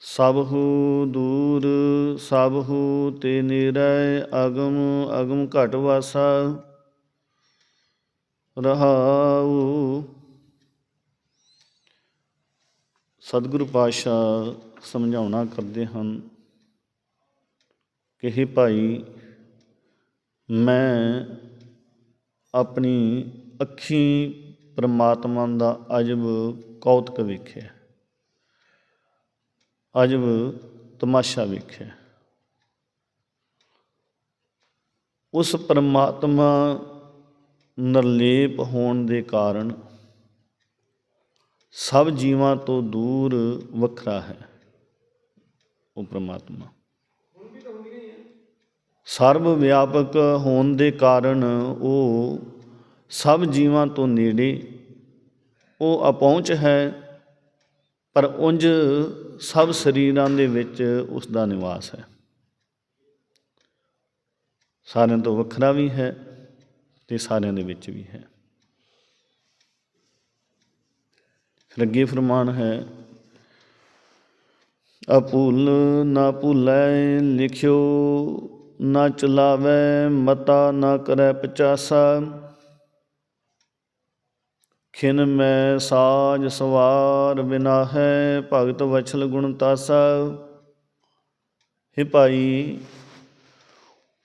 ਸਭਹੁ ਦੂਰ, ਸਭਹੁ ਤੇ ਨੇਰੈ ਅਗਮ ਅਗਮ ਘਟ ਵਾਸਾ। ਰਹਾਉ। ਸਤਿਗੁਰੂ ਪਾਤਸ਼ਾਹ ਸਮਝਾਉਣਾ ਕਰਦੇ ਹਨ ਕਿ हे ਭਾਈ, ਮੈਂ ਆਪਣੀ ਅੱਖੀਂ ਪ੍ਰਮਾਤਮਾ ਦਾ ਅਜਬ ਕੌਤਕ ਵੇਖਿਆ। ਅਜਬ ਤਮਾਸ਼ਾ ਵੇਖਿਆ। ਉਸ ਪਰਮਾਤਮਾ ਨਿਰਲੇਪ ਹੋਣ ਦੇ ਕਾਰਨ ਸਭ ਜੀਵਾਂ ਤੋਂ ਦੂਰ ਵੱਖਰਾ ਹੈ ਉਹ ਪਰਮਾਤਮਾ। ਸਰਵ ਵਿਆਪਕ ਹੋਣ ਦੇ ਕਾਰਨ ਉਹ ਸਭ ਜੀਵਾਂ ਤੋਂ ਨੇੜੇ, ਉਹ ਅਪਹੁੰਚ ਹੈ ਪਰ ਉੰਜ ਸਭ ਸਰੀਰਾਂ ਦੇ ਵਿੱਚ ਉਸ ਦਾ ਨਿਵਾਸ ਹੈ। ਸਾਰਿਆਂ ਤੋਂ ਵੱਖਰਾ ਵੀ ਹੈ ਤੇ ਸਾਰਿਆਂ ਦੇ ਵਿੱਚ ਵੀ ਹੈ। ਰੱਗੇ ਫਰਮਾਨ ਹੈ ਅਪੂਲ ਨਾ ਭੁਲੈ ਲਿਖਿਓ, ਨਾ ਚਲਾਵੈ ਮਤਾ ਨਾ ਕਰੈ ਪਚਾਸਾ। ਖਿਨ ਮੈਂ ਸਾਜ ਸਵਾਰ ਬਿਨਾ ਹੈ ਭਗਤ ਵਛਲ ਗੁਣ ਤਾਸਾ। हे ਭਾਈ,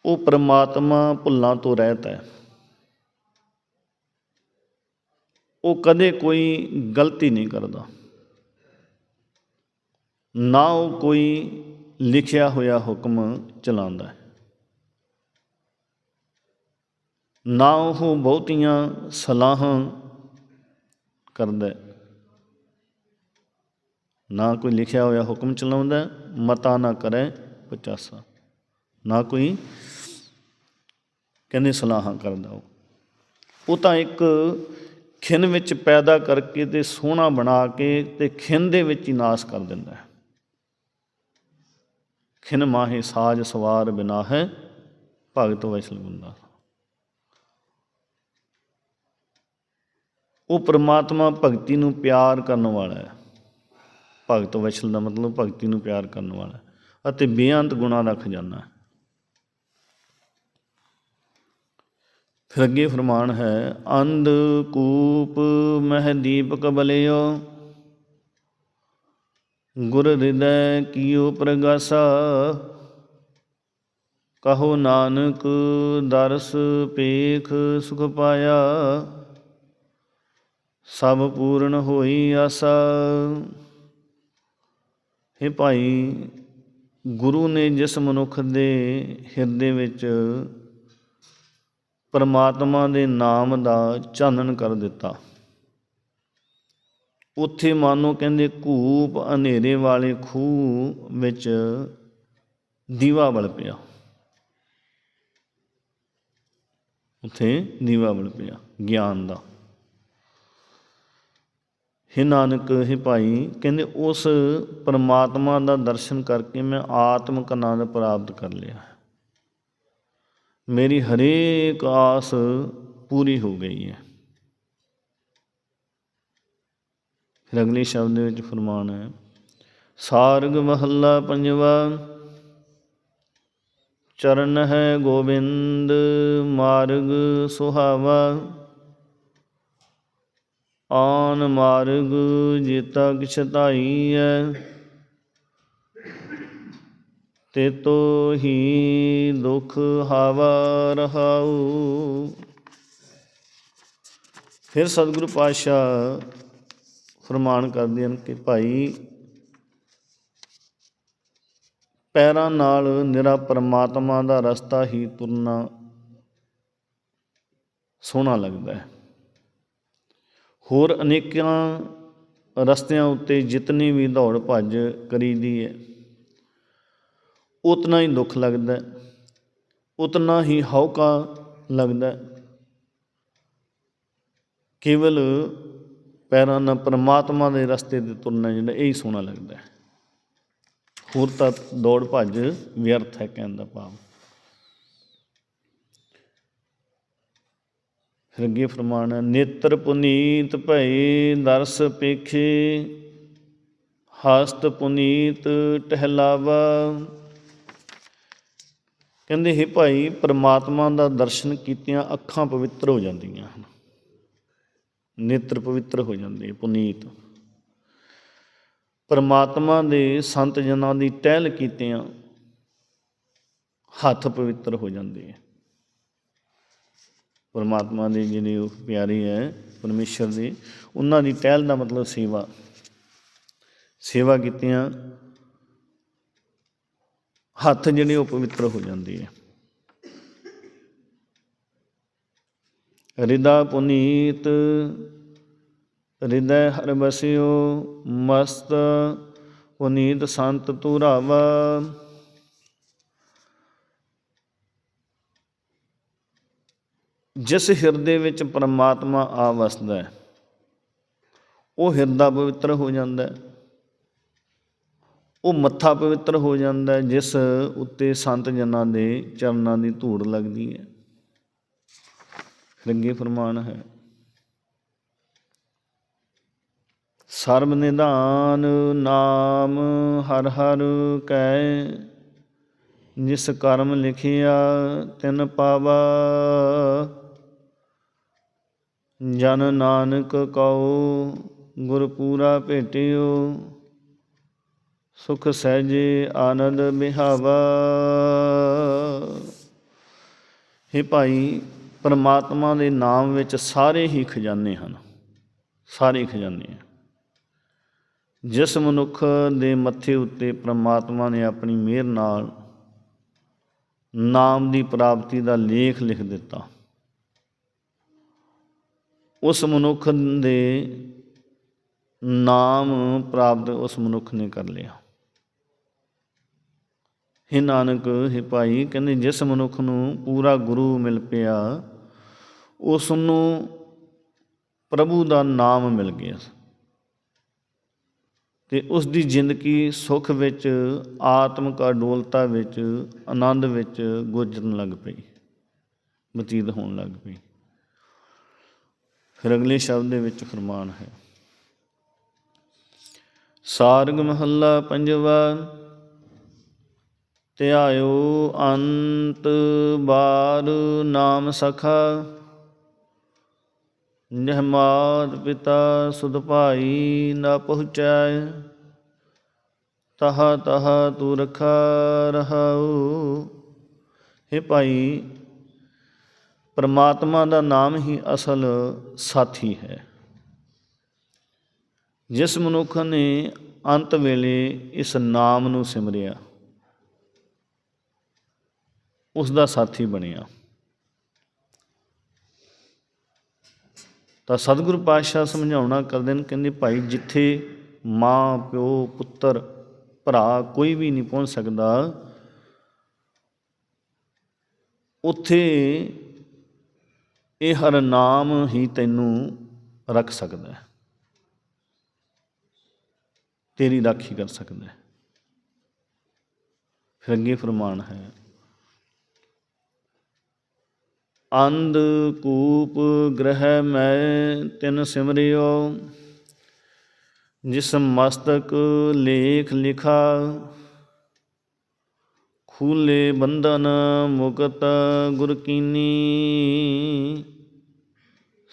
ਉਹ ਪ੍ਰਮਾਤਮਾ ਭੁੱਲਾਂ ਤੋਂ ਰਹਿਤ ਹੈ। ਉਹ ਕਦੇ ਕੋਈ ਗਲਤੀ ਨਹੀਂ ਕਰਦਾ। ਨਾ ਉਹ ਕੋਈ ਲਿਖਿਆ ਹੋਇਆ ਹੁਕਮ ਚਲਾਉਂਦਾ ਹੈ। ਨਾ ਉਹ ਬਹੁਤੀਆਂ ਸਲਾਹਾਂ ਕਰਦਾ ਨਾ ਕੋਈ ਲਿਖਿਆ ਹੋਇਆ ਹੁਕਮ ਚਲਾਉਂਦਾ ਮਤਾ ਨਾ ਕਰੇ, ਪਚਾਸਾ। ਨਾ ਕੋਈ ਕਹਿੰਦੇ ਸਲਾਹਾਂ ਕਰਦਾ ਉਹ। ਉਹ ਤਾਂ ਇੱਕ ਖਿੰਨ ਵਿੱਚ ਪੈਦਾ ਕਰਕੇ ਤੇ ਸੋਹਣਾ ਬਣਾ ਕੇ ਤੇ ਖਿੰਨ ਦੇ ਵਿੱਚ ਹੀ ਨਾਸ ਕਰ ਦਿੰਦਾ ਹੈ। ਖਿਨ ਮਾਹੇ ਸਾਜ ਸਵਾਰ ਬਿਨਾ ਹੈ ਭਗਤ ਵੈਸਲ ਗੁੰਦਾ ਉਹ ਪਰਮਾਤਮਾ ਭਗਤੀ ਨੂੰ ਪਿਆਰ ਕਰਨ ਵਾਲਾ ਹੈ। ਭਗਤ ਵੈਸਲ ਦਾ ਮਤਲਬ ਭਗਤੀ ਨੂੰ ਪਿਆਰ ਕਰਨ ਵਾਲਾ ਅਤੇ ਬੇਅੰਤ ਗੁਣਾਂ ਦਾ ਖਜ਼ਾਨਾ ਹੈ। ਫਿਰ ਅੱਗੇ ਫਰਮਾਨ ਹੈ, ਅੰਧ ਕੂਪ ਮਹਿ ਦੀਪਕ ਬਲਿਓ, ਗੁਰ ਹਿਰਦੈ ਕੀਓ ਪ੍ਰਗਾਸਾ, ਕਹੋ ਨਾਨਕ ਦਰਸ ਪੇਖ ਸੁਖ ਪਾਇਆ ਸਭ ਪੂਰਨ ਹੋਈ ਆਸਾ। हे ਭਾਈ, ਗੁਰੂ ਨੇ ਜਿਸ ਮਨੁੱਖ ਦੇ ਹਿਰਦੇ ਵਿੱਚ ਪਰਮਾਤਮਾ ਦੇ ਨਾਮ ਦਾ ਚਾਨਣ ਕਰ ਦਿੱਤਾ, ਉੱਥੇ ਮਾਨੋ ਕਹਿੰਦੇ ਘੂਪ ਹਨੇਰੇ ਵਾਲੇ ਖੂਹ ਵਿੱਚ ਦੀਵਾ ਬਲ ਪਿਆ। ਉੱਥੇ ਦੀਵਾ ਬਲ ਪਿਆ, ਗਿਆਨ ਦਾ। ਹੇ ਨਾਨਕ, ਹੇ ਭਾਈ, ਕਹਿੰਦੇ ਉਸ ਪਰਮਾਤਮਾ ਦਾ ਦਰਸ਼ਨ ਕਰਕੇ ਮੈਂ ਆਤਮਿਕ ਆਨੰਦ ਪ੍ਰਾਪਤ ਕਰ ਲਿਆ। ਮੇਰੀ ਹਰੇਕ ਆਸ ਪੂਰੀ ਹੋ ਗਈ ਹੈ। ਫਿਰ ਅਗਲੇ ਸ਼ਬਦ ਵਿੱਚ ਫਰਮਾਨ ਹੈ, ਸਾਰਗ ਮਹੱਲਾ ਪੰਜਵਾ, ਚਰਨ ਹੈ ਗੋਬਿੰਦ, ਮਾਰਗ ਸੁਹਾਵਾ ਆਨ ਮਾਰਗ ਜੇਤਾ ਕਿਛ ਹੈ ਤੇ ਤੋ ਹੀ ਦੁਖ ਹਵਾ ਰਹਾਉ। ਫਿਰ ਸਤਿਗੁਰੂ ਪਾਤਸ਼ਾਹ ਫਰਮਾਨ ਕਰਦੇ ਹਨ ਕਿ ਭਾਈ, ਪੈਰਾਂ ਨਾਲ ਨਿਰਾ ਪਰਮਾਤਮਾ ਦਾ ਰਸਤਾ ਹੀ ਤੁਰਨਾ ਸੋਹਣਾ ਲੱਗਦਾ ਹੈ। ਹੋਰ ਅਨੇਕਾਂ ਰਸਤਿਆਂ ਉੱਤੇ ਜਿਤਨੀ ਵੀ ਦੌੜ ਭੱਜ ਕਰੀਦੀ ਹੈ, ਉਤਨਾ ਹੀ ਦੁੱਖ ਲੱਗਦਾ ਉਤਨਾ ਹੀ ਹੌਕਾ ਲੱਗਦਾ ਕੇਵਲ ਪੈਰਾਂ ਨਾਲ ਪਰਮਾਤਮਾ ਦੇ ਰਸਤੇ ਤੇ ਤੁਰਨਾ ਜਿਹੜਾ, ਇਹ ਹੀ ਸੋਹਣਾ ਲੱਗਦਾ ਹੋਰ ਤਾਂ ਦੌੜ ਭੱਜ ਵਿਅਰਥ ਹੈ ਕਹਿਣ ਦਾ ਭਾਵ। ਫਿਰ ਅੱਗੇ ਫਰਮਾਨ ਹੈ ਨੇਤਰ ਪੁਨੀਤ ਭਈ ਦਰਸ ਪੇਖੇ, ਹਸਤ ਪੁਨੀਤ ਟਹਿਲਾਵਾ। ਕਹਿੰਦੇ, ਹੈ ਭਾਈ, ਪ੍ਰਮਾਤਮਾ ਦਾ ਦਰਸ਼ਨ ਕੀਤਿਆਂ ਅੱਖਾਂ ਪਵਿੱਤਰ ਹੋ ਜਾਂਦੀਆਂ ਹਨ। ਨੇਤਰ ਪਵਿੱਤਰ ਹੋ ਜਾਂਦੇ ਪੁਨੀਤ। ਪਰਮਾਤਮਾ ਦੇ ਸੰਤ ਜਨਾਂ ਦੀ ਟਹਿਲ ਕੀਤਿਆਂ, ਹੱਥ ਪਵਿੱਤਰ ਹੋ ਜਾਂਦੇ ਆ। ਪਰਮਾਤਮਾ ਦੀ ਜਿਹੜੀ ਉਹ ਪਿਆਰੇ ਹੈ, ਪਰਮੇਸ਼ਰ ਦੀ, ਉਹਨਾਂ ਦੀ ਟਹਿਲ ਦਾ ਮਤਲਬ ਸੇਵਾ। ਸੇਵਾ ਕੀਤਿਆਂ, ਹੱਥ ਜਿਹੜੇ ਉਹ ਪਵਿੱਤਰ ਹੋ ਜਾਂਦੀ ਹੈ ਰਿਦਾ ਪੁਨੀਤ ਹਿਰਦੈ ਹਰ ਬਸਿਓ ਮਸਤ, ਪੁਨੀਤ ਸੰਤ ਤੁਰਾਵਾ ਜਿਸ ਹਿਰਦੇ ਵਿੱਚ ਪਰਮਾਤਮਾ ਆ ਵਸਦਾ ਹੈ, ਉਹ ਹਿਰਦਾ ਪਵਿੱਤਰ ਹੋ ਜਾਂਦਾ ਹੈ। ਉਹ ਮੱਥਾ ਪਵਿੱਤਰ ਹੋ ਜਾਂਦਾ ਹੈ, ਜਿਸ ਉੱਤੇ ਸੰਤ ਜਨਾਂ ਦੇ ਚਰਨਾਂ ਦੀ ਧੂੜ ਲੱਗਦੀ ਹੈ। ਰੰਗੇ ਫਰਮਾਨ ਹੈ, ਸਰਬ ਨਿਧਾਨ ਨਾਮ ਹਰ ਹਰ ਕੈ, ਜਿਸ ਕਰਮ ਲਿਖਿਆ ਤਿਨ ਪਾਵਾ ਜਨ ਨਾਨਕ ਕਉ ਗੁਰ ਪੂਰਾ ਭੇਟਿਓ। ਸੁਖ ਸਹਿਜੇ ਆਨੰਦ ਬਿਹਾਵਾ हे ਭਾਈ, ਪਰਮਾਤਮਾ ਦੇ ਨਾਮ ਵਿੱਚ ਸਾਰੇ ਹੀ ਖਜ਼ਾਨੇ ਹਨ। ਸਾਰੇ ਖਜ਼ਾਨੇ ਆ ਜਿਸ ਮਨੁੱਖ ਦੇ ਮੱਥੇ ਉੱਤੇ ਪ੍ਰਮਾਤਮਾ ਨੇ ਆਪਣੀ ਮਿਹਰ ਨਾਲ ਨਾਮ ਦੀ ਪ੍ਰਾਪਤੀ ਦਾ ਲੇਖ ਲਿਖ ਦਿੱਤਾ ਉਸ ਮਨੁੱਖ ਦੇ ਨਾਮ ਪ੍ਰਾਪਤ ਉਸ ਮਨੁੱਖ ਨੇ ਕਰ ਲਿਆ। हे ਨਾਨਕ, ਹੇ ਭਾਈ, ਕਹਿੰਦੇ ਜਿਸ ਮਨੁੱਖ ਨੂੰ ਪੂਰਾ ਗੁਰੂ ਮਿਲ ਪਿਆ, ਉਸ ਨੂੰ ਪ੍ਰਭੂ ਦਾ ਨਾਮ ਮਿਲ ਗਿਆ। ਤੇ ਉਸ ਦੀ ਜ਼ਿੰਦਗੀ ਸੁਖ ਵਿੱਚ, ਆਤਮਿਕ ਅਡੋਲਤਾ ਵਿੱਚ, ਆਨੰਦ ਵਿੱਚ ਗੁਜ਼ਰਨ ਲੱਗ ਪਈ, ਬਤੀਤ ਹੋਣ ਲੱਗ ਪਈ। ਫਿਰ ਅਗਲੇ ਸ਼ਬਦ ਦੇ ਵਿੱਚ ਫਰਮਾਨ ਹੈ। ਸਾਰਗ ਮਹੱਲਾ ਪੰਜਵਾ, ਧਿਆਇਓ ਅੰਤ ਬਾਰ ਨਾਮ ਸਖਾ ਜਹ ਪਿਤਾ ਸੁਧ ਭਾਈ ਨਾ ਪਹੁੰਚਾਇ, ਤਹਾ ਤਹਾ ਤੂੰ ਰਖਾ ਰਹਾਉ। हे ਭਾਈ ਪਰਮਾਤਮਾ ਦਾ ਨਾਮ ਹੀ ਅਸਲ ਸਾਥੀ ਹੈ। ਜਿਸ ਮਨੁੱਖ ਨੇ ਅੰਤ ਵੇਲੇ ਇਸ ਨਾਮ ਨੂੰ ਸਿਮਰਿਆ, ਉਸ ਦਾ ਸਾਥੀ ਬਣਿਆ। ਤਾਂ ਸਤਿਗੁਰੂ ਪਾਤਸ਼ਾਹ ਸਮਝਾਉਣਾ ਕਰਦੇ ਨੇ, ਕਹਿੰਦੇ ਭਾਈ ਜਿੱਥੇ ਮਾਂ, ਪਿਓ, ਪੁੱਤਰ, ਭਰਾ ਕੋਈ ਵੀ ਨਹੀਂ ਪਹੁੰਚ ਸਕਦਾ, ਉੱਥੇ ਇਹ ਹਰ ਨਾਮ ਹੀ ਤੈਨੂੰ ਰੱਖ ਸਕਦਾ ਹੈ। ਤੇਰੀ ਰਾਖੀ ਕਰ ਸਕਦਾ ਹੈ। ਫਿਰ ਅੱਗੇ ਫਰਮਾਨ ਹੈ। ਅੰਧ ਕੂਪ ਗ੍ਰਹਿ ਮੈਂ ਤਿਨ ਸਿਮਰਿਓ, ਜਿਸ ਮਸਤਕ ਲੇਖ ਲਿਖਾ, ਖੂਲੇ ਬੰਧਨ ਮੁਕਤ ਗੁਰ ਕੀਨੀ।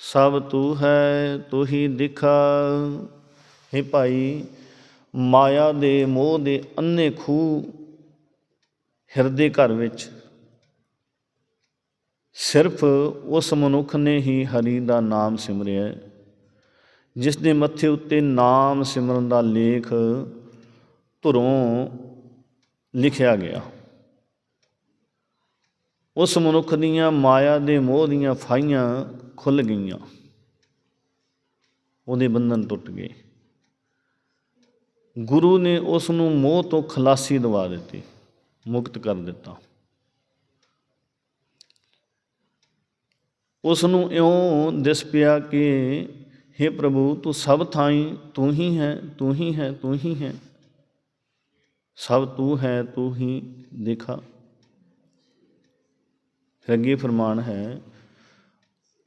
ਸਭ ਤੂ ਹੈ, ਤੂ ਹੀ ਦਿਖਾ। हे ਭਾਈ, ਮਾਇਆ ਦੇ ਮੋਹ ਦੇ ਅੰਨੇ ਖੂਹ ਹਿਰਦੇ ਘਰ ਵਿੱਚ। ਸਿਰਫ ਉਸ ਮਨੁੱਖ ਨੇ ਹੀ ਹਰੀ ਦਾ ਨਾਮ ਸਿਮਰਿਆ ਜਿਸ ਦੇ ਮੱਥੇ ਉੱਤੇ ਨਾਮ ਸਿਮਰਨ ਦਾ ਲੇਖ ਧੁਰੋਂ ਲਿਖਿਆ ਗਿਆ। ਉਸ ਮਨੁੱਖ ਦੀਆਂ ਮਾਇਆ ਦੇ ਮੋਹ ਦੀਆਂ ਫਾਈਆਂ ਖੁੱਲ ਗਈਆਂ। ਉਹਦੇ ਬੰਧਨ ਟੁੱਟ ਗਏ। ਗੁਰੂ ਨੇ ਉਸ ਨੂੰ ਮੋਹ ਤੋਂ ਖਲਾਸੀ ਦਵਾ ਦਿੱਤੀ, ਮੁਕਤ ਕਰ ਦਿੱਤਾ। ਉਸ ਨੂੰ ਇਉਂ ਦਿਸ ਪਿਆ ਕਿ हे ਪ੍ਰਭੂ, ਤੂੰ ਸਭ ਥਾਈਂ ਤੂੰ ਹੀ ਹੈ, ਤੂੰ ਹੀ ਹੈ, ਤੂੰ ਹੀ ਹੈ। ਸਭ ਤੂੰ ਹੈ, ਤੂੰ ਹੀ ਦੇਖਾ। ਫਿਰ ਅੱਗੇ ਫਰਮਾਨ ਹੈ,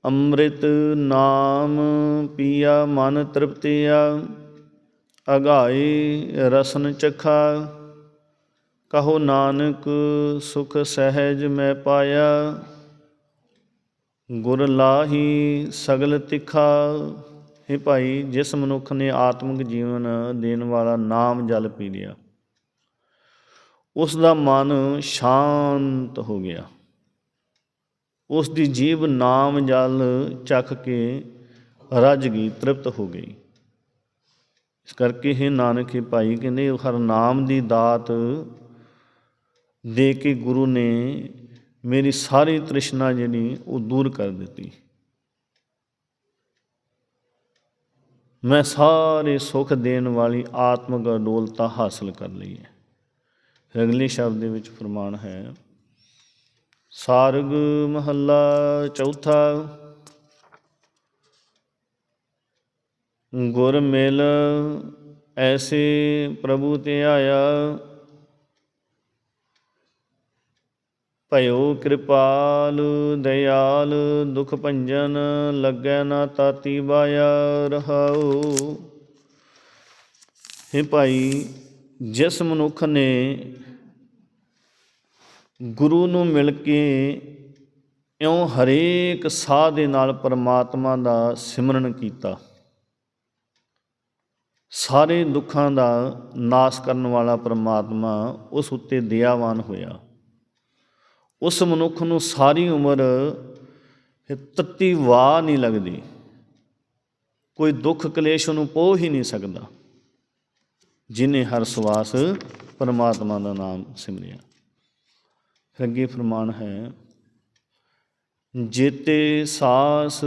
ਅੰਮ੍ਰਿਤ ਨਾਮ ਪੀਆ, ਮਨ ਤ੍ਰਿਪਤਿਆ ਅਗਾਈ ਰਸਨ ਚਖਾ, ਕਹੋ ਨਾਨਕ ਸੁਖ ਸਹਿਜ ਮੈਂ ਪਾਇਆ, ਗੁਰ ਲਾਹੀ ਸਗਲ ਤਿਖਾ ਇਹ ਭਾਈ ਜਿਸ ਮਨੁੱਖ ਨੇ ਆਤਮਿਕ ਜੀਵਨ ਦੇਣ ਵਾਲਾ ਨਾਮ ਜਲ ਪੀ ਲਿਆ, ਉਸ ਦਾ ਮਨ ਸ਼ਾਂਤ ਹੋ ਗਿਆ। ਉਸ ਦੀ ਜੀਵ ਨਾਮ ਜਲ ਚੱਖ ਕੇ ਰੱਜ ਗਈ, ਤ੍ਰਿਪਤ ਹੋ ਗਈ। ਇਸ ਕਰਕੇ ਇਹ ਨਾਨਕ, ਹੀ ਭਾਈ, ਕਹਿੰਦੇ ਹਰ ਨਾਮ ਦੀ ਦਾਤ ਦੇ ਕੇ ਗੁਰੂ ਨੇ ਮੇਰੀ ਸਾਰੀ ਤ੍ਰਿਸ਼ਨਾ ਜਿਹੜੀ ਉਹ ਦੂਰ ਕਰ ਦਿੱਤੀ। ਮੈਂ ਸਾਰੇ ਸੁਖ ਦੇਣ ਵਾਲੀ ਆਤਮਿਕ ਅਡੋਲਤਾ ਹਾਸਲ ਕਰ ਲਈ ਹੈ। ਅਗਲੇ ਸ਼ਬਦ ਦੇ ਵਿੱਚ ਫਰਮਾਨ ਹੈ ਸਾਰਗ ਮਹੱਲਾ ਚੌਥਾ। ਗੁਰ ਮਿਲ ਐਸੇ ਪ੍ਰਭੂ ਤੇ ਆਇਆ। ਭਇਓ ਕਿਰਪਾਲ ਦਇਆਲ, ਦੁਖ ਭੰਜਨ ਲੱਗੈ ਨਾ ਤਾਤੀ ਬਾਇਆ ਰਹਾਉ। ਹੇ ਭਾਈ, ਜਿਸ ਮਨੁੱਖ ਨੇ ਗੁਰੂ ਨੂੰ ਮਿਲ ਕੇ ਇਉਂ ਹਰੇਕ ਸਾਹ ਦੇ ਨਾਲ ਪਰਮਾਤਮਾ ਦਾ ਸਿਮਰਨ ਕੀਤਾ। ਸਾਰੇ ਦੁੱਖਾਂ ਦਾ ਨਾਸ਼ ਕਰਨ ਵਾਲਾ ਪਰਮਾਤਮਾ ਉਸ ਉੱਤੇ ਦਇਆਵਾਨ ਹੋਇਆ। ਉਸ ਮਨੁੱਖ ਨੂੰ ਸਾਰੀ ਉਮਰ ਫਿਰ ਤੱਤੀ ਵਾਹ ਨਹੀਂ ਲੱਗਦੀ। ਕੋਈ ਦੁੱਖ ਕਲੇਸ਼ ਨੂੰ ਪੋਹ ਹੀ ਨਹੀਂ ਸਕਦਾ। ਜਿਨੇ ਹਰ ਸਵਾਸ ਪਰਮਾਤਮਾ ਦਾ ਨਾਮ ਸਿਮਰਿਆ। ਅੱਗੇ ਫਰਮਾਨ ਹੈ, ਜੇਤੇ ਸਾਸ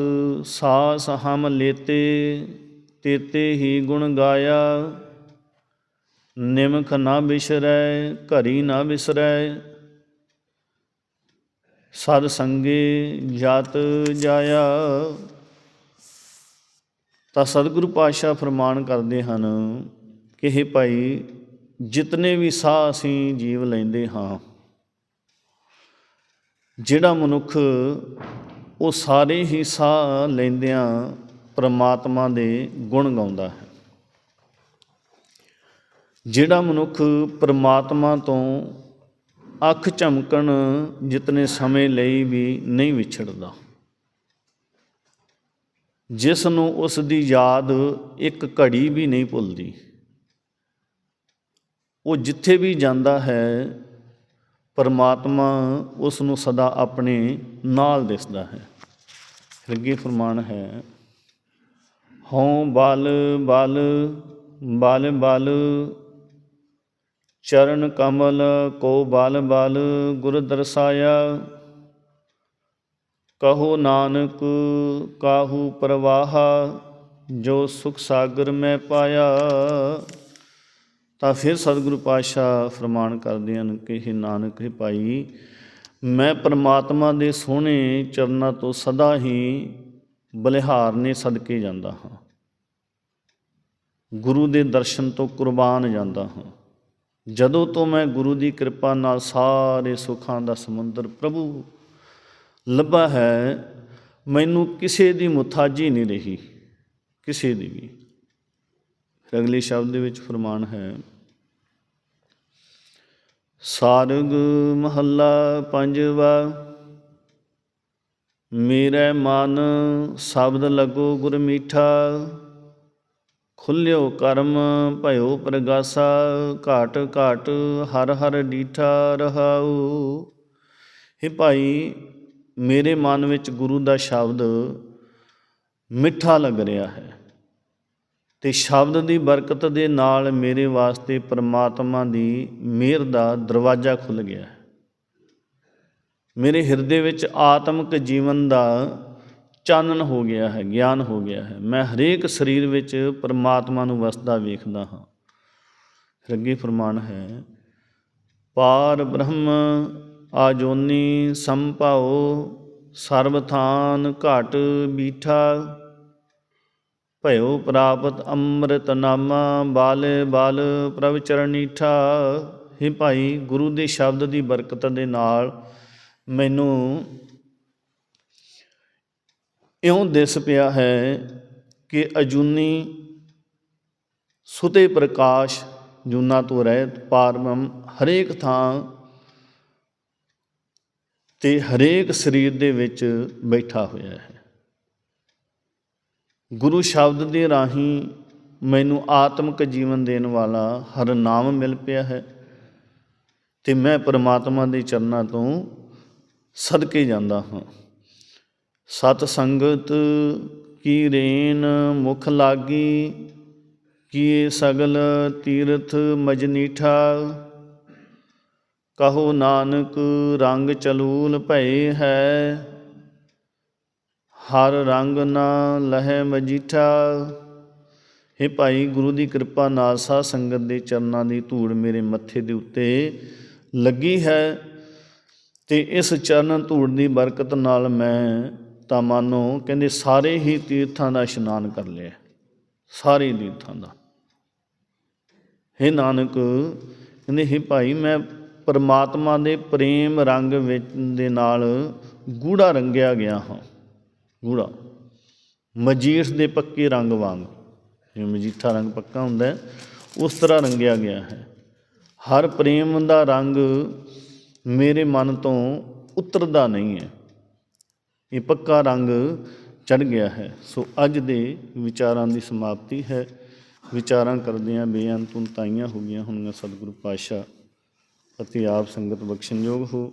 ਸਾਸ ਹਮ ਲੇਤੇ, ਤੇਤੇ ਹੀ ਗੁਣ ਗਾਇਆ, ਨਿਮਖ ਨਾ ਬਿਸਰੈ, ਘਰੀ ਨਾ ਬਿਸਰੈ। ਸਦ ਸੰਗੇ ਜਤ ਜਾਇਆ, ਤਾਂ ਸਤਿਗੁਰੂ ਪਾਤਸ਼ਾਹ ਫਰਮਾਨ ਕਰਦੇ ਹਨ ਕਿ ਇਹ ਭਾਈ, ਜਿਤਨੇ ਵੀ ਸਾਹ ਅਸੀਂ ਜੀਵ ਲੈਂਦੇ ਹਾਂ ਜਿਹੜਾ ਮਨੁੱਖ ਉਹ ਸਾਰੇ ਹੀ ਸਾਹ ਲੈਂਦਿਆਂ ਪ੍ਰਮਾਤਮਾ ਦੇ ਗੁਣ ਗਾਉਂਦਾ ਹੈ। ਜਿਹੜਾ ਮਨੁੱਖ ਪ੍ਰਮਾਤਮਾ ਤੋਂ ਅੱਖ ਝਮਕਣ ਜਿਤਨੇ ਸਮੇਂ ਲਈ ਵੀ ਨਹੀਂ ਵਿਛੜਦਾ ਜਿਸ ਨੂੰ ਉਸ ਦੀ ਯਾਦ ਇੱਕ ਘੜੀ ਵੀ ਨਹੀਂ ਭੁੱਲਦੀ, ਉਹ ਜਿੱਥੇ ਵੀ ਜਾਂਦਾ ਹੈ ਪਰਮਾਤਮਾ ਉਸ ਨੂੰ ਸਦਾ ਆਪਣੇ ਨਾਲ ਦਿਸਦਾ ਹੈ। ਰੱਗੀ ਅੱਗੇ ਫਰਮਾਨ ਹੈ, ਹਉ ਬਲ ਬਲ ਬਲ ਬਲ, ਚਰਨ ਕਮਲ ਕੋ ਬਲ ਬਲ, ਗੁਰ ਦਰਸਾਇਆ, ਕਹੋ ਨਾਨਕ ਕਾਹੂ ਪ੍ਰਵਾਹਾ, ਜੋ ਸੁਖ ਸਾਗਰ ਮੈਂ ਪਾਇਆ। ਤਾਂ ਫਿਰ ਸਤਿਗੁਰੂ ਪਾਤਸ਼ਾਹ ਫਰਮਾਨ ਕਰਦੇ ਹਨ ਕਿ ਇਹ ਨਾਨਕ, ਹੈ ਭਾਈ, ਮੈਂ ਪਰਮਾਤਮਾ ਦੇ ਸੋਹਣੇ ਚਰਨਾਂ ਤੋਂ ਸਦਾ ਹੀ ਬਲਿਹਾਰ ਨੇ ਸਦਕੇ ਜਾਂਦਾ ਹਾਂ। ਗੁਰੂ ਦੇ ਦਰਸ਼ਨ ਤੋਂ ਕੁਰਬਾਨ ਜਾਂਦਾ ਹਾਂ। ਜਦੋਂ ਤੋਂ ਮੈਂ ਗੁਰੂ ਦੀ ਕਿਰਪਾ ਨਾਲ ਸਾਰੇ ਸੁੱਖਾਂ ਦਾ ਸਮੁੰਦਰ ਪ੍ਰਭੂ ਲੱਭਾ ਹੈ, ਮੈਨੂੰ ਕਿਸੇ ਦੀ ਮੁਤਾਜੀ ਨਹੀਂ ਰਹੀ, ਕਿਸੇ ਦੀ ਵੀ। ਫਿਰ ਅਗਲੇ ਸ਼ਬਦ ਦੇ ਵਿੱਚ ਫਰਮਾਨ ਹੈ, ਸਾਰਗ ਮਹੱਲਾ ਪੰਜਵਾ, ਮੇਰੇ ਮਨ ਸ਼ਬਦ ਲਗੋ ਗੁਰ ਮੀਠਾ, ਖੁੱਲਿਓ ਕਰਮ ਭਇਓ ਪ੍ਰਗਾਸਾ, ਘਾਟ ਘਾਟ ਹਰ ਹਰ ਡੀਠਾ ਰਹਾਉ। हे ਭਾਈ, ਮੇਰੇ ਮਨ ਵਿੱਚ ਗੁਰੂ ਦਾ ਸ਼ਬਦ ਮਿੱਠਾ ਲੱਗ ਰਿਹਾ ਹੈ। ਤੇ ਸ਼ਬਦ ਦੀ ਬਰਕਤ ਦੇ ਨਾਲ ਮੇਰੇ ਵਾਸਤੇ ਪ੍ਰਮਾਤਮਾ ਦੀ ਮਿਹਰ ਦਾ ਦਰਵਾਜ਼ਾ ਖੁੱਲ ਗਿਆ ਹੈ। ਮੇਰੇ ਹਿਰਦੇ ਵਿੱਚ ਆਤਮਿਕ ਜੀਵਨ ਦਾ ਚਾਨਣ ਹੋ ਗਿਆ ਹੈ, ਗਿਆਨ ਹੋ ਗਿਆ ਹੈ। ਮੈਂ ਹਰੇਕ ਸਰੀਰ ਵਿੱਚ ਪਰਮਾਤਮਾ ਨੂੰ ਵਸਦਾ ਵੇਖਦਾ ਹਾਂ। ਫਿਰ ਅੱਗੇ ਫਰਮਾਨ ਹੈ, ਪਾਰ ਬ੍ਰਹਮ ਆਜੋਨੀ ਸੰਭਾਉ ਸਰਬ ਥਾਨ ਘਟ ਬੀਠਾ ਭਇਓ ਪ੍ਰਾਪਤ ਅੰਮ੍ਰਿਤ ਨਾਮਾ ਬਾਲੇ ਬਾਲ ਪ੍ਰਭ ਚਰਨੀਠਾ हे ਭਾਈ, ਗੁਰੂ ਦੇ ਸ਼ਬਦ ਦੀ ਬਰਕਤ ਦੇ ਨਾਲ ਮੈਨੂੰ ਇਉਂ ਦਿਸ ਪਿਆ ਹੈ ਕਿ ਅਜੂਨੀ ਸੁਤੇ ਪ੍ਰਕਾਸ਼ ਜੂਨਾ ਤੋਂ ਰਹਿਤ ਪਾਰਮਮ ਹਰੇਕ ਥਾਂ ਤੇ ਹਰੇਕ ਸਰੀਰ ਦੇ ਵਿੱਚ ਬੈਠਾ ਹੋਇਆ ਹੈ। ਗੁਰੂ ਸ਼ਬਦ ਦੇ ਰਾਹੀਂ ਮੈਨੂੰ ਆਤਮਿਕ ਜੀਵਨ ਦੇਣ ਵਾਲਾ ਹਰ ਨਾਮ ਮਿਲ ਪਿਆ ਹੈ ਤੇ ਮੈਂ ਪਰਮਾਤਮਾ ਦੇ ਚਰਨਾਂ ਤੋਂ ਸਦਕੇ ਜਾਂਦਾ ਹਾਂ। ਸਤ ਸੰਗਤ ਕੀ ਰੇਨ ਮੁਖ ਲਾਗੀ ਕੀ ਸਗਲ ਤੀਰਥ ਮਜਨੀਠਾ ਕਹੋ ਨਾਨਕ ਰੰਗ ਚਲੂਲ ਭਏ ਹੈ ਹਰ ਰੰਗ ਨਾ ਲਹੈ ਮਜੀਠਾ हे ਭਾਈ ਗੁਰੂ ਦੀ ਕਿਰਪਾ ਨਾਲ ਸਾਧ ਸੰਗਤ ਦੇ ਚਰਨਾਂ ਦੀ ਧੂੜ ਮੇਰੇ ਮੱਥੇ ਦੇ ਉੱਤੇ ਲੱਗੀ ਹੈ ਤੇ ਇਸ ਚਰਨ ਧੂੜ ਦੀ ਬਰਕਤ ਨਾਲ ਮੈਂ ਤਾਂ ਮਾਨੋ ਕਹਿੰਦੇ ਸਾਰੇ ਹੀ ਤੀਰਥਾਂ ਦਾ ਇਸ਼ਨਾਨ ਕਰ ਲਿਆ ਸਾਰੇ ਤੀਰਥਾਂ ਦਾ हे ਨਾਨਕ ਕਹਿੰਦੇ हे ਭਾਈ ਮੈਂ ਪਰਮਾਤਮਾ ਦੇ ਪ੍ਰੇਮ ਰੰਗ ਵਿੱਚ ਦੇ ਨਾਲ ਗੂੜਾ ਰੰਗਿਆ ਗਿਆ ਹਾਂ ਗੂੜਾ ਮਜੀਠ ਦੇ ਪੱਕੇ ਰੰਗ ਵਾਂਗ, ਜਿਵੇਂ ਮਜੀਠਾ ਰੰਗ ਪੱਕਾ ਹੁੰਦਾ ਹੈ, ਉਸ ਤਰ੍ਹਾਂ ਰੰਗਿਆ ਗਿਆ ਹੈ। ਹਰ ਪ੍ਰੇਮ ਦਾ ਰੰਗ ਮੇਰੇ ਮਨ ਤੋਂ ਉਤਰਦਾ ਨਹੀਂ ਹੈ। ਇਹ ਪੱਕਾ ਰੰਗ ਚੜ ਗਿਆ ਹੈ। ਸੋ ਅੱਜ ਦੇ ਵਿਚਾਰਾਂ ਦੀ ਸਮਾਪਤੀ ਹੈ। ਵਿਚਾਰਾਂ ਕਰਦਿਆਂ ਬੇਅੰਤ ਉਨਤਾਈਆਂ ਹੋ ਗਈਆਂ ਹੋਣਗੀਆਂ ਸਤਿਗੁਰੂ ਪਾਤਸ਼ਾਹ ਅਤੇ ਆਪ ਸੰਗਤ ਬਖਸ਼ਣਯੋਗ ਹੋ।